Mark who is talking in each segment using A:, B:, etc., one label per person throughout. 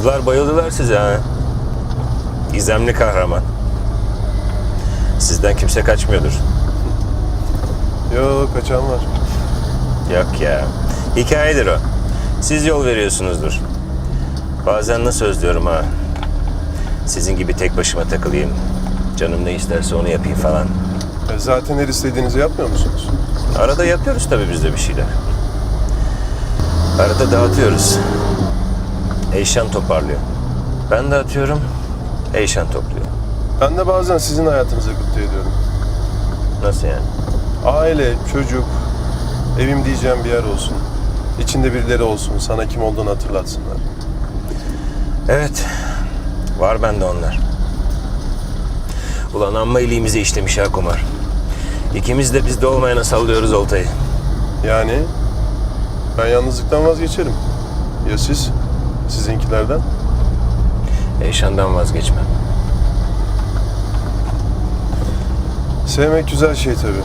A: Kızlar bayıldılar size ha. Gizemli kahraman. Sizden kimse kaçmıyordur.
B: Yok kaçan var.
A: Yok ya. Hikayedir o. Siz yol veriyorsunuzdur. Bazen nasıl özlüyorum ha. Sizin gibi tek başıma takılayım. Canım ne isterse onu yapayım falan.
B: E, zaten her istediğinizi yapmıyor musunuz?
A: Arada yapıyoruz tabii biz de bir şeyler. Arada dağıtıyoruz. Eyşan toparlıyor. Ben dağıtıyorum. Eyşan topluyor.
B: Ben de bazen sizin hayatınıza gıpta ediyorum.
A: Nasıl yani?
B: Aile, çocuk, evim diyeceğim bir yer olsun. İçinde birileri olsun, sana kim olduğunu hatırlatsınlar.
A: Evet. Var bende onlar. Ulan amma iliğimize işlemiş ha kumar. İkimiz de bizde olmayana sallıyoruz oltayı.
B: Yani ben yalnızlıktan vazgeçerim. Ya siz? Sizinkilerden?
A: Eyşan'dan vazgeçmem.
B: Sevmek güzel şey tabii.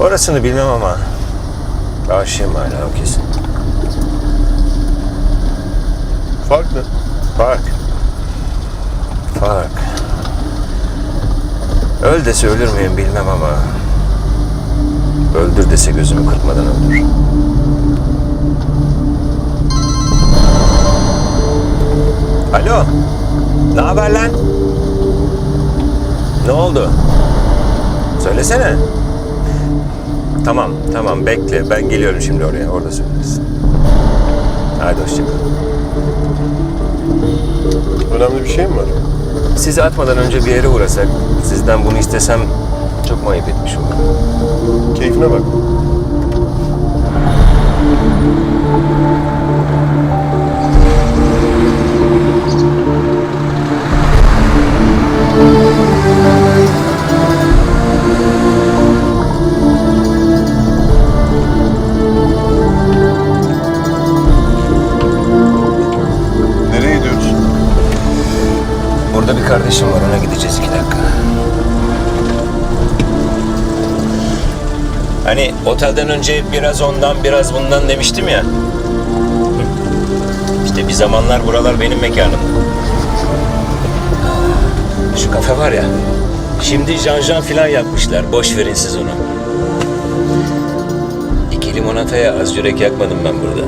A: Orasını bilmem ama aşığım hala o kesin.
B: Fark ne?
A: Fark. Fark. Öl dese ölür müyüm bilmem ama öldür dese gözümü kırpmadan öldür. Alo. Ne haber lan? Ne oldu? Söylesene. Tamam, tamam bekle. Ben geliyorum şimdi oraya. Orada söyleriz. Hadi hoşça kal.
B: Önemli bir şey mi var?
A: Sizi atmadan önce bir yere uğrasak, sizden bunu istesem çok mu ayıp etmiş olurum?
B: Keyfine bak.
A: Kardeşim var, ona gideceğiz iki dakika. Hani otelden önce biraz ondan biraz bundan demiştim ya. İşte bir zamanlar buralar benim mekanım. Şu kafe var ya. Şimdi Jean-Jean filan yapmışlar. Boş verin siz onu. İki limonataya az yürek yakmadım ben burada.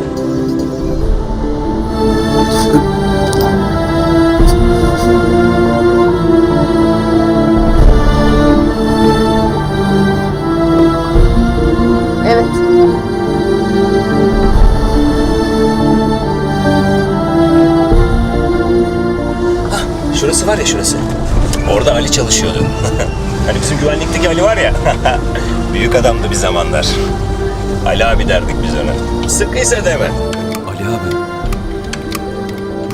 A: Şurası. Orada Ali çalışıyordu. hani bizim güvenlikteki Ali var ya. Büyük adamdı bir zamanlar. Ali abi derdik biz ona. Sıkıysa deme.
C: Ali abi.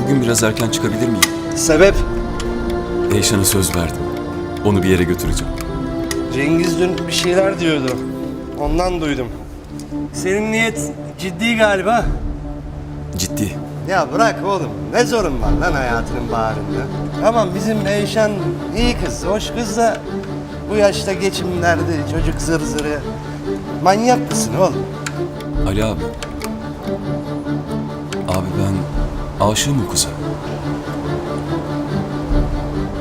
C: Bugün biraz erken çıkabilir miyim?
D: Sebep?
C: Eyşan'a söz verdim. Onu bir yere götüreceğim.
D: Cengiz dün bir şeyler diyordu. Ondan duydum. Senin niyet ciddi galiba.
C: Ciddi.
D: Ya bırak oğlum. Ne zorun var lan hayatının bağrında? Tamam bizim Eyşan iyi kız, hoş kız da bu yaşta geçimlerdi, çocuk zır zırı. Manyak mısın oğlum?
C: Ali abi. Abi ben aşığım o kıza.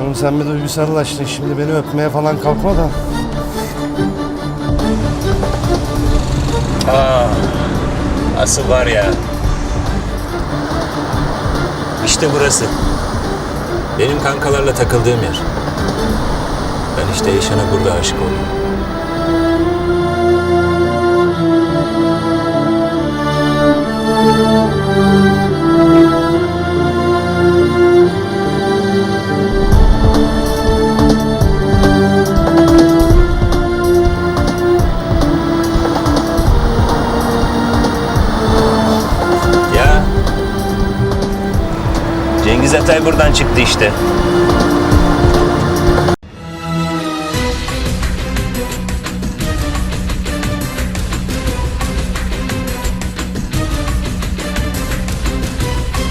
D: Oğlum sen bir duygusallaştın. Şimdi beni öpmeye falan kalkma da.
A: Aa, asıl var ya. İşte burası. Benim kankalarla takıldığım yer. Ben işte Eyşan'a burada aşık oldum. Atay buradan çıktı işte.